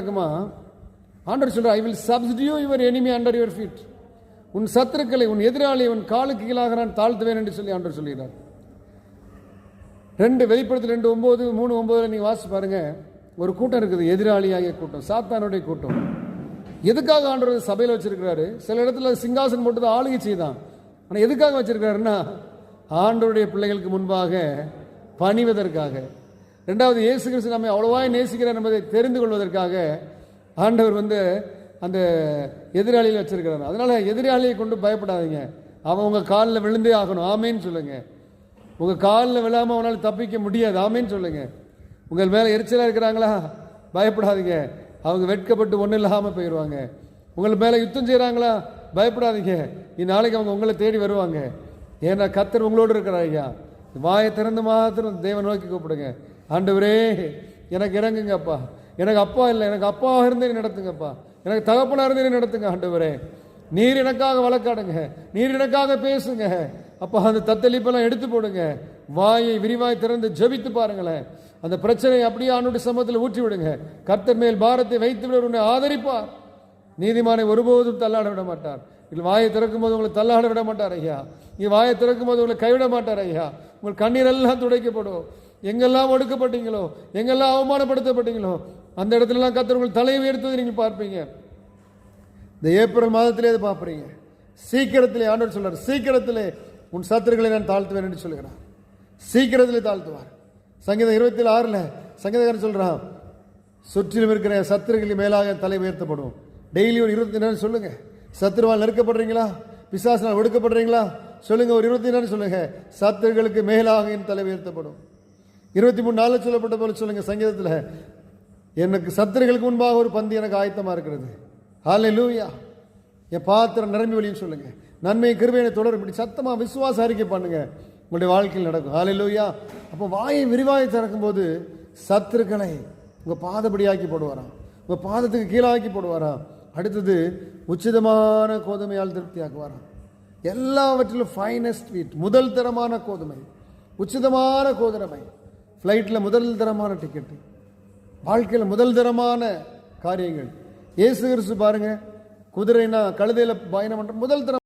இருக்குமா? ஆண்டவர் சொல்ற I will subdue your enemy under your feet உன் சத்துருக்களை உன் எதிராளி உன் காலுக்கு கீழாக நான் தாழ்த்துவேன் என்று சொல்லி ஆண்டவர் சொல்கிறார். ரெண்டு வெளிப்படத்தில் ரெண்டு ஒன்பது மூணு ஒம்பதுல நீங்கள் வாசிச்சு பாருங்க. ஒரு கூட்டம் இருக்குது எதிராளியாகிய கூட்டம் சாத்தானுடைய கூட்டம். எதுக்காக ஆண்டவர் சபையில் வச்சிருக்கிறாரு? சில இடத்துல சிங்காசன் போட்டு ஆளுகை செய்தான். ஆனால் எதுக்காக வச்சிருக்காருன்னா ஆண்டவருடைய பிள்ளைகளுக்கு முன்பாக பணிவதற்காக. ரெண்டாவது இயேசு கிறிஸ்து நம்மை அவ்வளோவாய் நேசிக்கிறார் என்பதை தெரிந்து கொள்வதற்காக ஆண்டவர் வந்து அந்த எதிராளியில் வச்சிருக்கிறார். அதனால் எதிராளியை கொண்டு பயப்படாதீங்க. அவன் உங்கள் காலில் விழுந்தே ஆகணும். ஆமேன்னு சொல்லுங்க. உங்கள் காலில் விழாமல் அவனால் தப்பிக்க முடியாது. ஆமேன்னு சொல்லுங்க. உங்கள் மேலே எரிச்சலாக இருக்கிறாங்களா? பயப்படாதீங்க. அவங்க வெட்கப்பட்டு ஒன்றும் இல்லாமல் போயிடுவாங்க உங்கள் மேலே யுத்தம் செய்கிறாங்களா பயப்படாதீங்க. இந்நாளைக்கு அவங்க உங்களை தேடி வருவாங்க. ஏன்னா கத்தர் உங்களோடு இருக்கிறாய்யா வாயை திறந்து மாத்திரம் தேவன் நோக்கி கூப்பிடுங்க. ஆண்டவரே எனக்கு இறங்குங்கப்பா. எனக்கு அப்பா இல்லை. எனக்கு அப்பாவாக இருந்தே நடத்துங்கப்பா. எனக்கு தகப்பனாக இருந்தே நடத்துங்க ஆண்டவரே. நீர் எனக்காக வழக்காடுங்க. நீர் எனக்காக பேசுங்க. அப்போ அந்த தத்தளிப்பெல்லாம் எடுத்து போடுங்க. வாயை விரிவாய் திறந்து ஜபித்து பாருங்களேன். அந்த பிரச்சனையை அப்படியே ஆணுடைய சமூகத்தில் ஊற்றி விடுங்க. கர்த்தர் மேல் பாரத்தை வைத்து விட உன்னை ஆதரிப்பார். நீதிமானை ஒருபோதும் தள்ளாட விட மாட்டார். இல்லை வாயை திறக்கும் போது உங்களை தள்ளாட விட மாட்டார் ஐயா. நீ வாயை திறக்கும் போது உங்களை கைவிட மாட்டார் ஐயா. உங்கள் கண்ணீரெல்லாம் துடைக்கப்படும். எங்கெல்லாம் ஒடுக்கப்பட்டீங்களோ எங்கெல்லாம் அவமானப்படுத்தப்பட்டீங்களோ அந்த இடத்துலலாம் கத்தர் உங்கள் தலையை உயர்த்ததை நீங்கள் பார்ப்பீங்க. இந்த ஏப்ரல் மாதத்திலே அதை பார்ப்பீங்க. சீக்கிரத்திலே ஆண்டவர் சொல்கிறார் சீக்கிரத்திலே உன் சத்துருக்களை நான் தாழ்த்துவேன் என்று சொல்கிறார் சீக்கிரத்திலே தாழ்த்துவார். சங்கீதம் இருபத்தி ஆறுல சங்கீதக்காரன் சொல்கிறான் சுற்றிலும் இருக்கிற சத்துருக்களின் மேலாக தலை உயர்த்தப்படும். டெய்லி ஒரு இருபத்தி நேரம் சொல்லுங்கள் சத்துருவால் நெருக்கப்படுறீங்களா? பிசாசினால் ஒடுக்கப்படுறீங்களா? சொல்லுங்கள் ஒரு இருபத்தி நேரம் சொல்லுங்கள் சத்துருக்களுக்கு மேலாக என் தலை உயர்த்தப்படும். இருபத்தி மூணு நாளில் சொல்லப்பட்ட போல சொல்லுங்கள் சங்கீதத்தில். எனக்கு சத்துருகளுக்கு முன்பாக ஒரு பந்து எனக்கு ஆயத்தமாக இருக்கிறது. ஹாலை லூயா என் பாத்திரம் நிரம்பி வழியும் சொல்லுங்கள் நன்மை கிருபையினை தொடர் இப்படி சத்தமாக விசுவாச அறிக்கை பண்ணுங்கள் உங்களுடைய வாழ்க்கையில் நடக்கும். ஹாலை லூயா அப்போ வாயை விரிவாய் திறக்கும்போது சத்துருக்களை உங்கள் பாதப்படியாக்கி போடுவாராம். உங்கள் பாதத்துக்கு கீழாக்கி போடுவாராம். அடுத்தது உச்சிதமான கோதுமையால் திருப்தியாக்குவாராம். எல்லாவற்றிலும் ஃபைனஸ்ட் வீட் முதல் தரமான கோதுமை உச்சிதமான கோதுமை. ஃப்ளைட்டில் முதல் தரமான டிக்கெட்டு வாழ்க்கையில் முதல் தரமான காரியங்கள். இயேசு கிறிஸ்து பாருங்க குதிரைனா கழுதையில் பயணம் பண்ணுற முதல் தரம்